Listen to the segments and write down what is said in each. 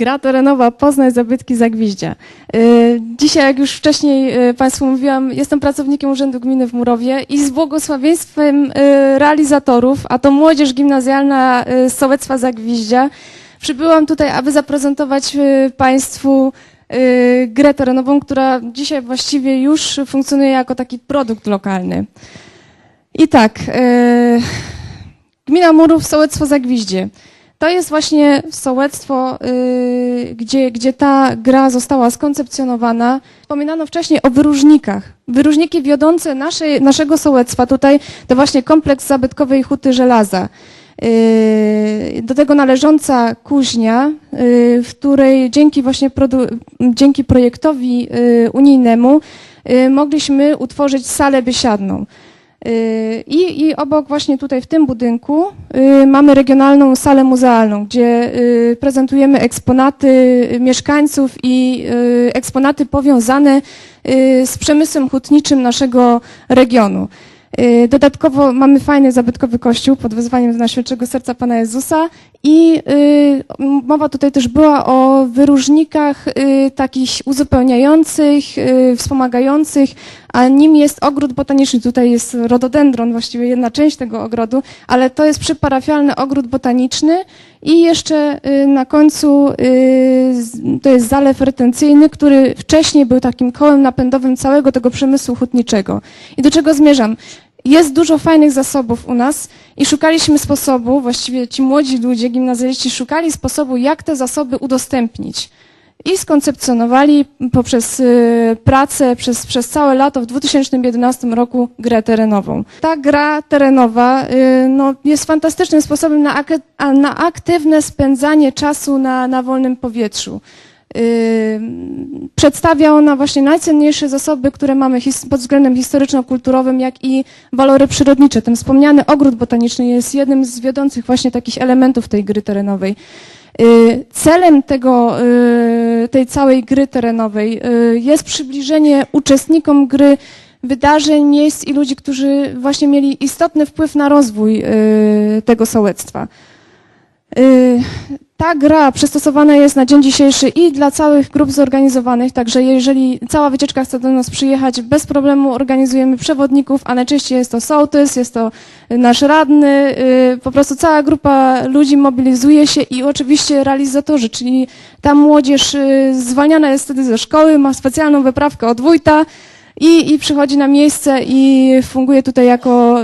Gra terenowa Poznań Zabytki Zagwiździa. Y, Dzisiaj, jak już wcześniej y, Państwu mówiłam, jestem pracownikiem Urzędu Gminy w Murowie i z błogosławieństwem y, realizatorów, a to młodzież gimnazjalna z Sołectwa Zagwiździa, przybyłam tutaj, aby zaprezentować Państwu grę terenową, która dzisiaj właściwie już funkcjonuje jako taki produkt lokalny. I tak, Gmina Murów, Sołectwo Zagwiździe. To jest właśnie sołectwo, y, gdzie, gdzie ta gra została skoncepcjonowana. Wspominano wcześniej o wyróżnikach. Wyróżniki wiodące naszej, naszego sołectwa tutaj to właśnie kompleks zabytkowej huty żelaza. Y, Do tego należąca kuźnia, y, w której dzięki właśnie dzięki projektowi y, unijnemu mogliśmy utworzyć salę biesiadną. Y, I, I obok właśnie tutaj w tym budynku y, mamy regionalną salę muzealną, gdzie y, prezentujemy eksponaty mieszkańców i eksponaty powiązane z przemysłem hutniczym naszego regionu. Dodatkowo mamy fajny zabytkowy kościół pod wezwaniem Najświętszego Serca Pana Jezusa i mowa tutaj też była o wyróżnikach takich uzupełniających, wspomagających, a nim jest ogród botaniczny. Tutaj jest rododendron, właściwie jedna część tego ogrodu, ale to jest przyparafialny ogród botaniczny i jeszcze y, na końcu y, to jest zalew retencyjny, który wcześniej był takim kołem napędowym całego tego przemysłu hutniczego. I do czego zmierzam? Jest dużo fajnych zasobów u nas i szukaliśmy sposobu, właściwie ci młodzi ludzie, gimnazjaliści szukali sposobu, jak te zasoby udostępnić. I skoncepcjonowali poprzez y, pracę przez, przez całe lato w 2011 roku grę terenową. Ta gra terenowa y, no, jest fantastycznym sposobem na, ak- na aktywne spędzanie czasu na, na wolnym powietrzu. Przedstawia ona właśnie najcenniejsze zasoby, które mamy pod względem historyczno-kulturowym, jak i walory przyrodnicze. Ten wspomniany ogród botaniczny jest jednym z wiodących właśnie takich elementów tej gry terenowej. Y, Celem tego, y, tej całej gry terenowej y, jest przybliżenie uczestnikom gry wydarzeń, miejsc i ludzi, którzy właśnie mieli istotny wpływ na rozwój tego sołectwa. Ta gra przystosowana jest na dzień dzisiejszy i dla całych grup zorganizowanych, także jeżeli cała wycieczka chce do nas przyjechać, bez problemu organizujemy przewodników, a najczęściej jest to sołtys, jest to nasz radny, y, po prostu cała grupa ludzi mobilizuje się i oczywiście realizatorzy, czyli ta młodzież y, zwalniana jest wtedy ze szkoły, ma specjalną wyprawkę od wójta, i, i przychodzi na miejsce i funguje tutaj jako,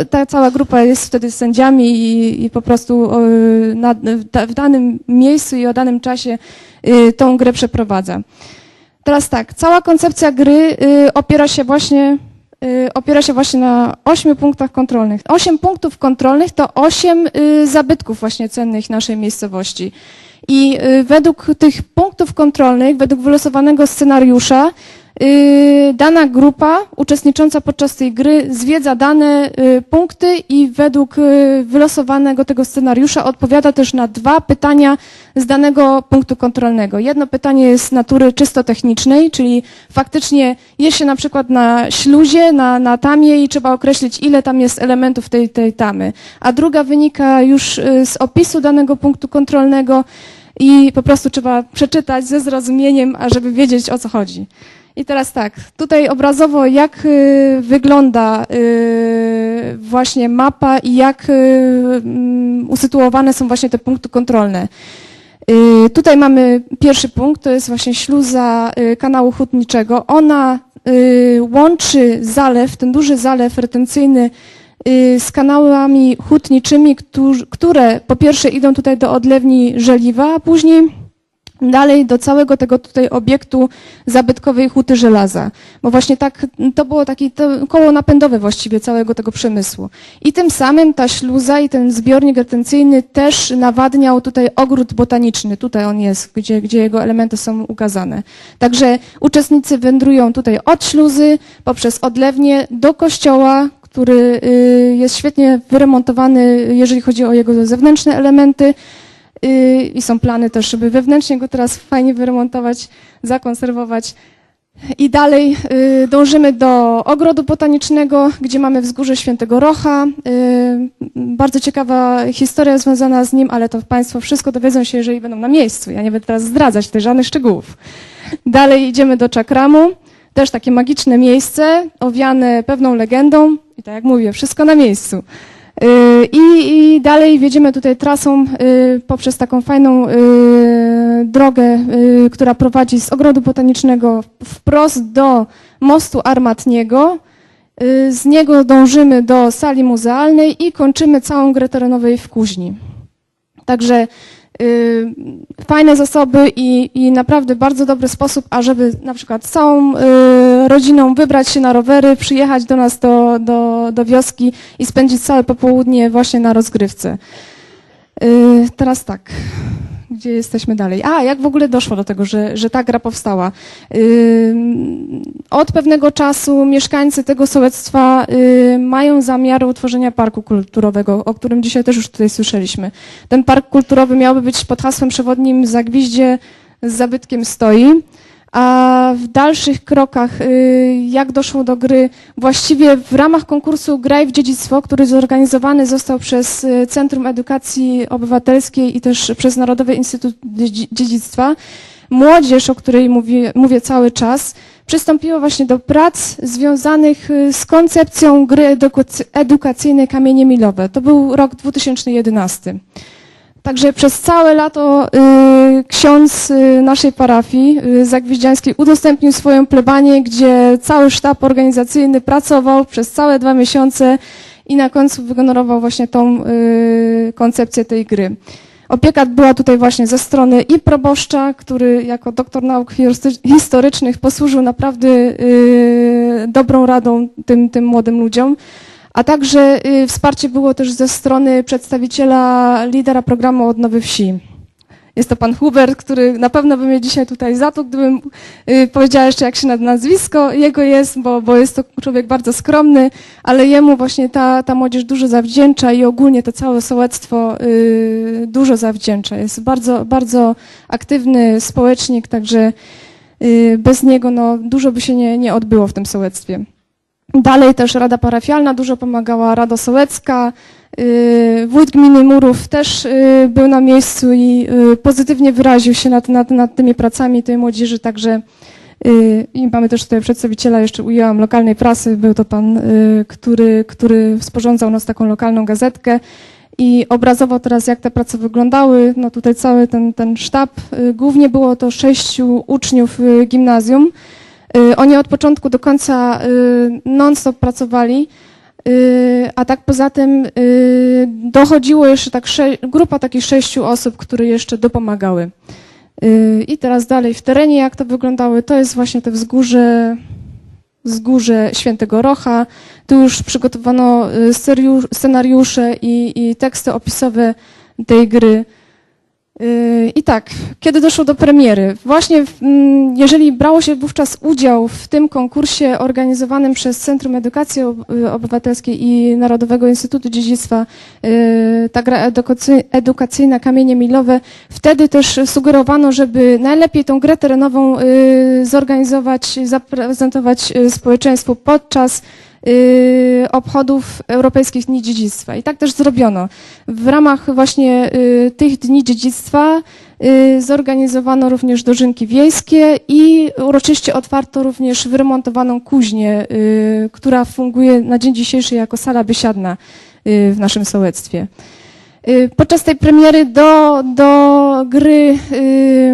y, ta cała grupa jest wtedy sędziami i, i po prostu y, na, w, da, w danym miejscu i o danym czasie y, tą grę przeprowadza. Teraz tak, cała koncepcja gry opiera się właśnie opiera się właśnie na ośmiu punktach kontrolnych. Osiem punktów kontrolnych to osiem zabytków właśnie cennych naszej miejscowości. I według tych punktów kontrolnych, według wylosowanego scenariusza, dana grupa uczestnicząca podczas tej gry zwiedza dane y, punkty i według y, wylosowanego tego scenariusza odpowiada też na dwa pytania z danego punktu kontrolnego. Jedno pytanie jest natury czysto technicznej, czyli faktycznie jest się na przykład na śluzie, na, na tamie i trzeba określić, ile tam jest elementów tej, tej tamy. A druga wynika już y, z opisu danego punktu kontrolnego i po prostu trzeba przeczytać ze zrozumieniem, ażeby wiedzieć o co chodzi. I teraz tak, tutaj obrazowo jak y, wygląda y, właśnie mapa i jak y, mm, usytuowane są właśnie te punkty kontrolne. Tutaj mamy pierwszy punkt, to jest właśnie śluza kanału hutniczego. Ona łączy zalew, ten duży zalew retencyjny z kanałami hutniczymi, które po pierwsze idą tutaj do odlewni żeliwa, a później dalej do całego tego tutaj obiektu zabytkowej huty żelaza. Bo właśnie tak, to było takie to koło napędowe właściwie całego tego przemysłu. I tym samym ta śluza i ten zbiornik retencyjny też nawadniał tutaj ogród botaniczny. Tutaj on jest, gdzie, gdzie jego elementy są ukazane. Także uczestnicy wędrują tutaj od śluzy poprzez odlewnię do kościoła, który y, jest świetnie wyremontowany, jeżeli chodzi o jego zewnętrzne elementy. Y, I są plany też, żeby wewnętrznie go teraz fajnie wyremontować, zakonserwować. I dalej y, dążymy do ogrodu botanicznego, gdzie mamy wzgórze Świętego Rocha. Y, bardzo ciekawa historia związana z nim, ale to Państwo wszystko dowiedzą się, jeżeli będą na miejscu. Ja nie będę teraz zdradzać tutaj żadnych szczegółów. Dalej idziemy do Czakramu, też takie magiczne miejsce, owiane pewną legendą. I tak jak mówię, wszystko na miejscu. Y, I, I dalej wiedziemy tutaj trasą y, poprzez taką fajną y, drogę, która prowadzi z ogrodu botanicznego wprost do mostu armatniego. Z niego dążymy do sali muzealnej i kończymy całą grę terenowej w Kuźni. Także fajne zasoby i, i naprawdę bardzo dobry sposób, ażeby na przykład całą y, rodziną wybrać się na rowery, przyjechać do nas do, do, do wioski i spędzić całe popołudnie właśnie na rozgrywce. Y, teraz tak. Gdzie jesteśmy dalej? A, jak w ogóle doszło do tego, że, że ta gra powstała? Od pewnego czasu mieszkańcy tego sołectwa y, mają zamiar utworzenia parku kulturowego, o którym dzisiaj też już tutaj słyszeliśmy. Ten park kulturowy miałby być pod hasłem przewodnim Zagwiździe z zabytkiem stoi. A w dalszych krokach, y, jak doszło do gry, właściwie w ramach konkursu Graj w dziedzictwo, który zorganizowany został przez y, Centrum Edukacji Obywatelskiej i też przez Narodowy Instytut Dzie- Dziedzictwa, młodzież, o której mówię, mówię cały czas, przystąpiła właśnie do prac związanych y, z koncepcją gry edukacy- edukacyjnej Kamienie Milowe. To był rok 2011. Także przez całe lato y, ksiądz y, naszej parafii y, zagwiździańskiej udostępnił swoją plebanię, gdzie cały sztab organizacyjny pracował przez całe dwa miesiące i na końcu wygenerował właśnie tą y, koncepcję tej gry. Opieka była tutaj właśnie ze strony i proboszcza, który jako doktor nauk historycz- historycznych posłużył naprawdę y, dobrą radą tym, tym młodym ludziom. A także y, wsparcie było też ze strony przedstawiciela lidera programu Odnowy Wsi. Jest to pan Hubert, który na pewno by mnie dzisiaj tutaj zatukł, gdybym y, powiedziała jeszcze jak się na nazwisko jego jest, bo, bo jest to człowiek bardzo skromny, ale jemu właśnie ta, ta młodzież dużo zawdzięcza i ogólnie to całe sołectwo y, dużo zawdzięcza. Jest bardzo, bardzo aktywny społecznik, także bez niego no, dużo by się nie, nie odbyło w tym sołectwie. Dalej też Rada Parafialna dużo pomagała, Rada Sołecka, yy, wójt gminy Murów też yy, był na miejscu i yy, pozytywnie wyraził się nad, nad, nad tymi pracami tej młodzieży, także i mamy też tutaj przedstawiciela, jeszcze ujęłam, lokalnej prasy, był to pan, który, który sporządzał nas taką lokalną gazetkę i obrazował teraz, jak te prace wyglądały. No tutaj cały ten, ten sztab, głównie było to sześciu uczniów gimnazjum, Y, Oni od początku do końca y, non-stop pracowali, y, a tak poza tym y, dochodziło jeszcze tak grupa takich sześciu osób, które jeszcze dopomagały. Y, I teraz dalej w terenie, jak to wyglądały, to jest właśnie to wzgórze, wzgórze Świętego Rocha. Tu już przygotowano y, scenariusze i, i teksty opisowe tej gry. Yy, I tak, kiedy doszło do premiery? Właśnie, mm, jeżeli brało się wówczas udział w tym konkursie organizowanym przez Centrum Edukacji y, Obywatelskiej i Narodowego Instytutu Dziedzictwa, yy, ta gra edukacy- edukacyjna Kamienie Milowe, wtedy też sugerowano, żeby najlepiej tą grę terenową yy, zorganizować, zaprezentować społeczeństwu podczas obchodów Europejskich Dni Dziedzictwa. I tak też zrobiono. W ramach właśnie y, tych Dni Dziedzictwa y, zorganizowano również dożynki wiejskie i uroczyście otwarto również wyremontowaną kuźnię, y, która funguje na dzień dzisiejszy jako sala biesiadna y, w naszym sołectwie. Y, Podczas tej premiery do, do gry y,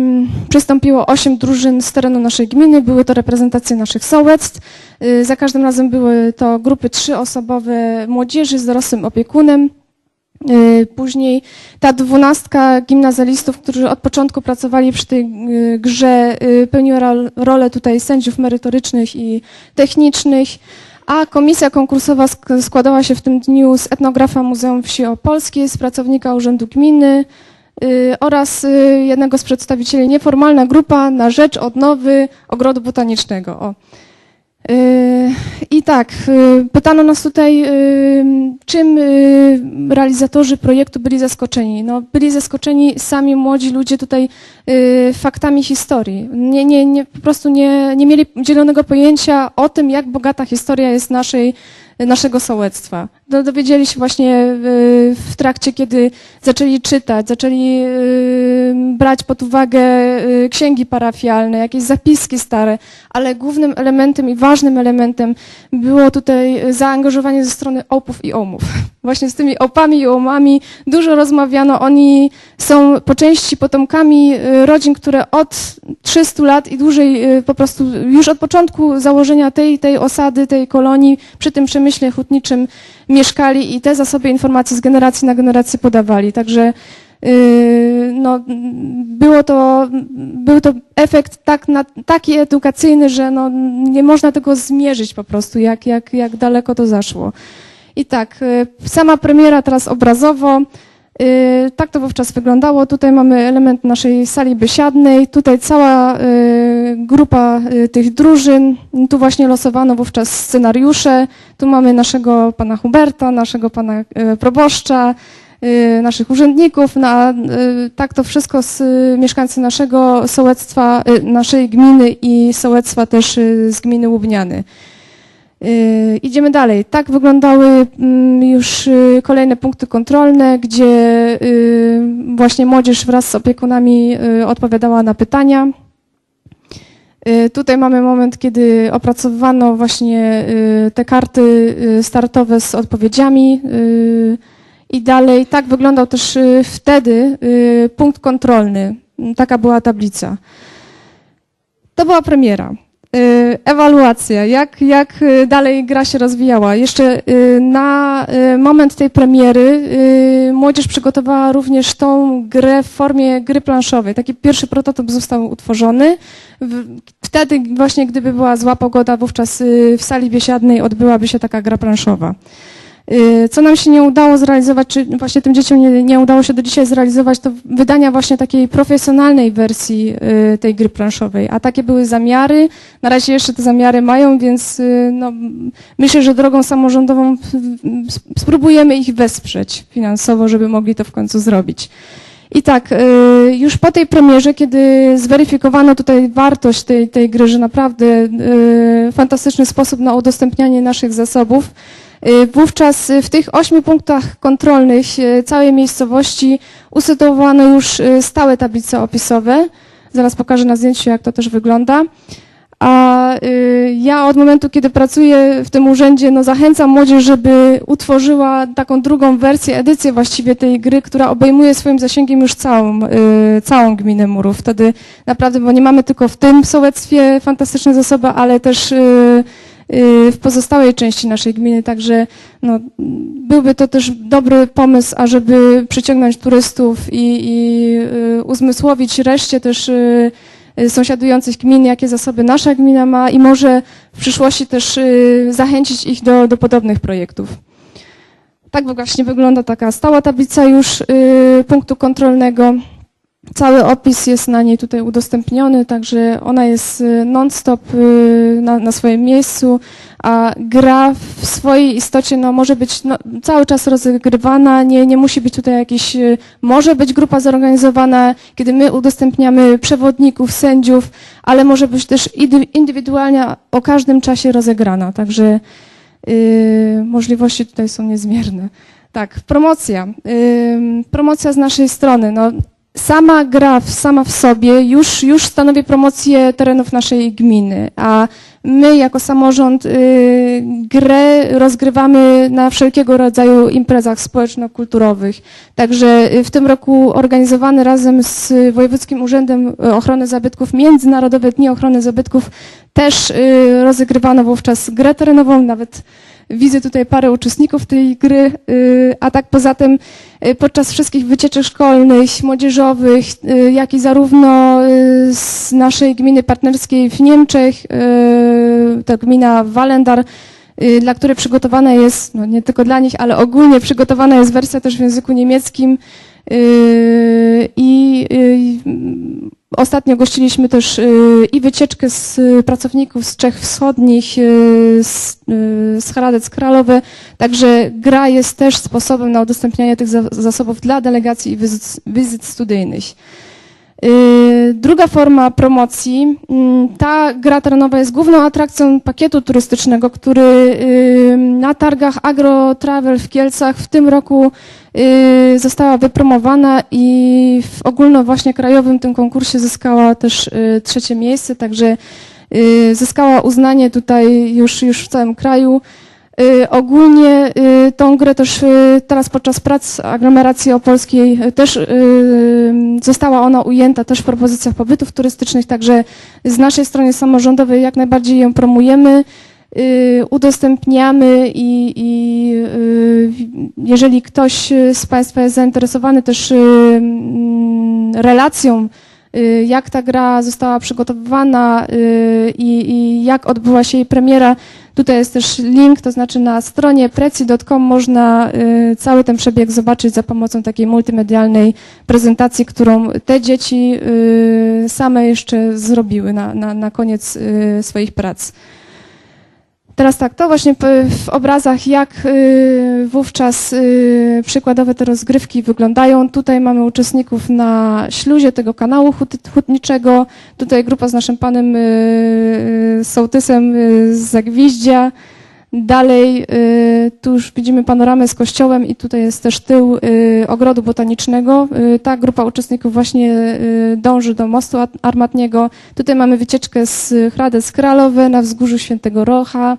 przystąpiło osiem drużyn z terenu naszej gminy. Były to reprezentacje naszych sołectw. Y, Za każdym razem były to grupy trzyosobowe młodzieży z dorosłym opiekunem. Y, Później ta dwunastka gimnazjalistów, którzy od początku pracowali przy tej y, grze, pełniła rol- rolę tutaj sędziów merytorycznych i technicznych, a komisja konkursowa sk- składała się w tym dniu z etnografa Muzeum Wsi Opolskiej, z pracownika Urzędu Gminy oraz y, jednego z przedstawicieli, nieformalna grupa na rzecz odnowy ogrodu botanicznego. O. Yy, I tak, pytano nas tutaj, czym realizatorzy projektu byli zaskoczeni. No, byli zaskoczeni sami młodzi ludzie tutaj faktami historii. Nie, nie, nie, po prostu nie, nie mieli zielonego pojęcia o tym, jak bogata historia jest naszej, naszego sołectwa. Do, dowiedzieli się właśnie yy, w trakcie, kiedy zaczęli czytać, zaczęli yy, brać pod uwagę yy, księgi parafialne, jakieś zapiski stare, ale głównym elementem i ważnym elementem było tutaj zaangażowanie ze strony opów i omów. Właśnie z tymi opami i omami dużo rozmawiano. Oni są po części potomkami rodzin, które od 300 lat i dłużej po prostu już od początku założenia tej, tej osady, tej kolonii przy tym przemyśle hutniczym mieszkali i te zasoby informacji z generacji na generację podawali. Także Yy, no, było to, był to efekt tak na, taki edukacyjny, że no, nie można tego zmierzyć po prostu, jak, jak, jak daleko to zaszło. I tak, yy, sama premiera teraz obrazowo, tak to wówczas wyglądało. Tutaj mamy element naszej sali biesiadnej, tutaj cała yy, grupa yy, tych drużyn, tu właśnie losowano wówczas scenariusze, tu mamy naszego pana Huberta, naszego pana proboszcza, y, naszych urzędników, na, y, tak to wszystko z y, mieszkańcy naszego sołectwa, y, naszej gminy i sołectwa też y, z gminy Łubniany. Y, Idziemy dalej. Tak wyglądały mm, już y, kolejne punkty kontrolne, gdzie y, właśnie młodzież wraz z opiekunami y, odpowiadała na pytania. Y, Tutaj mamy moment, kiedy opracowywano właśnie y, te karty y, startowe z odpowiedziami. y, I dalej, tak wyglądał też y, wtedy y, punkt kontrolny. Taka była tablica. To była premiera. Y, Ewaluacja, jak, jak y, dalej gra się rozwijała. Jeszcze y, na moment tej premiery młodzież przygotowała również tą grę w formie gry planszowej. Taki pierwszy prototyp został utworzony. Wtedy właśnie, gdyby była zła pogoda, wówczas w sali biesiadnej odbyłaby się taka gra planszowa. Y, Co nam się nie udało zrealizować, czy właśnie tym dzieciom nie, nie udało się do dzisiaj zrealizować, to wydania właśnie takiej profesjonalnej wersji y, tej gry planszowej. A takie były zamiary. Na razie jeszcze te zamiary mają, więc y, no, myślę, że drogą samorządową spróbujemy ich wesprzeć finansowo, żeby mogli to w końcu zrobić. I tak, już po tej premierze, kiedy zweryfikowano tutaj wartość tej, tej gry, że naprawdę fantastyczny sposób na udostępnianie naszych zasobów, wówczas y, w tych ośmiu punktach kontrolnych y, całej miejscowości usytuowano już y, stałe tablice opisowe. Zaraz pokażę na zdjęciu, jak to też wygląda. A y, ja od momentu, kiedy pracuję w tym urzędzie, no zachęcam młodzież, żeby utworzyła taką drugą wersję, edycję właściwie tej gry, która obejmuje swoim zasięgiem już całą, y, całą gminę Murów. Wtedy naprawdę, bo nie mamy tylko w tym sołectwie fantastyczne zasoby, ale też y, y, w pozostałej części naszej gminy, także no, byłby to też dobry pomysł, ażeby przyciągnąć turystów i, i y, uzmysłowić reszcie też y, y, sąsiadujących gmin, jakie zasoby nasza gmina ma i może w przyszłości też y, zachęcić ich do, do podobnych projektów. Tak właśnie wygląda taka stała tablica już y, punktu kontrolnego. Cały opis jest na niej tutaj udostępniony, także ona jest y, non-stop y, na, na swoim miejscu, a gra w swojej istocie no, może być no, cały czas rozgrywana, nie, nie musi być tutaj jakiś, y, może być grupa zorganizowana, kiedy my udostępniamy przewodników, sędziów, ale może być też indy- indywidualnie o każdym czasie rozegrana, także y, możliwości tutaj są niezmierne. Tak, promocja. Ym, promocja z naszej strony. No, sama gra w, sama w sobie już, już stanowi promocję terenów naszej gminy, a my jako samorząd y, grę rozgrywamy na wszelkiego rodzaju imprezach społeczno-kulturowych. Także y, w tym roku organizowany razem z Wojewódzkim Urzędem Ochrony Zabytków Międzynarodowe Dni Ochrony Zabytków też y, rozegrywano wówczas grę terenową, nawet Widzę tutaj parę uczestników tej gry, y, a tak poza tym y, podczas wszystkich wycieczek szkolnych, młodzieżowych, y, jak i zarówno z naszej gminy partnerskiej w Niemczech, to gmina Walendar, dla której przygotowana jest, no nie tylko dla nich, ale ogólnie przygotowana jest wersja też w języku niemieckim i Ostatnio gościliśmy też y, i wycieczkę z y, pracowników z Czech Wschodnich, y, z, z Hradec Kralowy, także gra jest też sposobem na udostępnianie tych za- zasobów dla delegacji i wizyt, wizyt studyjnych. Y, Druga forma promocji, mm, ta gra terenowa jest główną atrakcją pakietu turystycznego, który y, na targach Agro Travel w Kielcach w tym roku y, została wypromowana i w ogólno właśnie krajowym tym konkursie zyskała też trzecie miejsce, także zyskała uznanie tutaj już, już w całym kraju. Y, Ogólnie y, tą grę też y, teraz podczas prac aglomeracji opolskiej też została ona ujęta też w propozycjach pobytów turystycznych, także z naszej strony samorządowej jak najbardziej ją promujemy, udostępniamy i, i jeżeli ktoś z Państwa jest zainteresowany też mm, relacją, jak ta gra została przygotowywana y, i, i jak odbyła się jej premiera, Tutaj jest też link, to znaczy na stronie preci.com można y, cały ten przebieg zobaczyć za pomocą takiej multimedialnej prezentacji, którą te dzieci y, same jeszcze zrobiły na, na, na koniec y, swoich prac. Teraz tak, to właśnie w obrazach, jak y, wówczas y, przykładowe te rozgrywki wyglądają. Tutaj mamy uczestników na śluzie tego kanału hut- hutniczego. Tutaj grupa z naszym panem y, sołtysem z Zagwiździa. Dalej y, tu już widzimy panoramę z kościołem i tutaj jest też tył y, ogrodu botanicznego. Y, ta grupa uczestników właśnie dąży do mostu at- armatniego. Tutaj mamy wycieczkę z Hradec Kralowy na wzgórzu Świętego Rocha.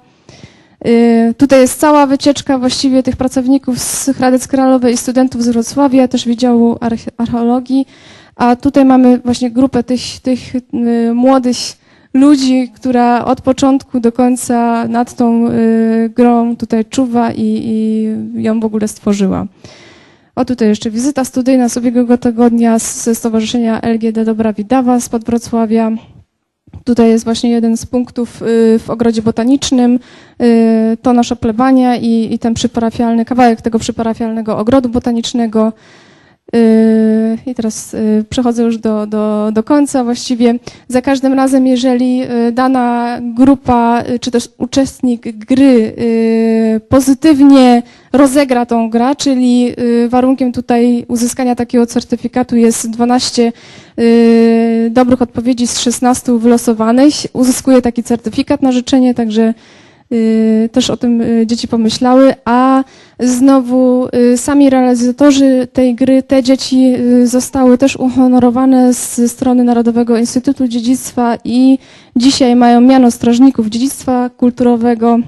Tutaj jest cała wycieczka właściwie tych pracowników z Hradec Kralowej i studentów z Wrocławia, też Wydziału Arche- Archeologii. A tutaj mamy właśnie grupę tych, tych młodych ludzi, która od początku do końca nad tą y, grą tutaj czuwa i, i ją w ogóle stworzyła. O tutaj jeszcze wizyta studyjna z ubiegłego tygodnia z- ze Stowarzyszenia LGD Dobra Widawa spod Wrocławia. Tutaj jest właśnie jeden z punktów y, w ogrodzie botanicznym, y, to nasza plebania i, i ten przyparafialny, kawałek tego przyparafialnego ogrodu botanicznego. Y, I teraz y, przechodzę już do, do, do końca. Właściwie za każdym razem, jeżeli y, dana grupa czy też uczestnik gry pozytywnie rozegra tą grę, czyli warunkiem tutaj uzyskania takiego certyfikatu jest 12 y, dobrych odpowiedzi z 16 wylosowanych, uzyskuje taki certyfikat na życzenie, także też o tym y, dzieci pomyślały, a znowu y, sami realizatorzy tej gry, te dzieci y, zostały też uhonorowane ze strony Narodowego Instytutu Dziedzictwa i dzisiaj mają miano strażników dziedzictwa kulturowego.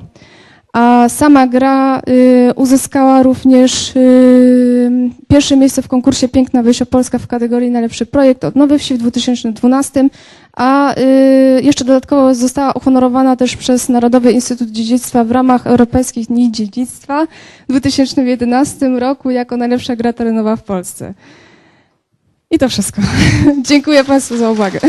A sama gra y, uzyskała również y, pierwsze miejsce w konkursie Piękna Wiesiopolska w kategorii Najlepszy Projekt Odnowy Wsi w 2012, a y, jeszcze dodatkowo została uhonorowana też przez Narodowy Instytut Dziedzictwa w ramach Europejskich Dni Dziedzictwa w 2011 roku jako najlepsza gra terenowa w Polsce. I to wszystko. Dziękuję Państwu za uwagę.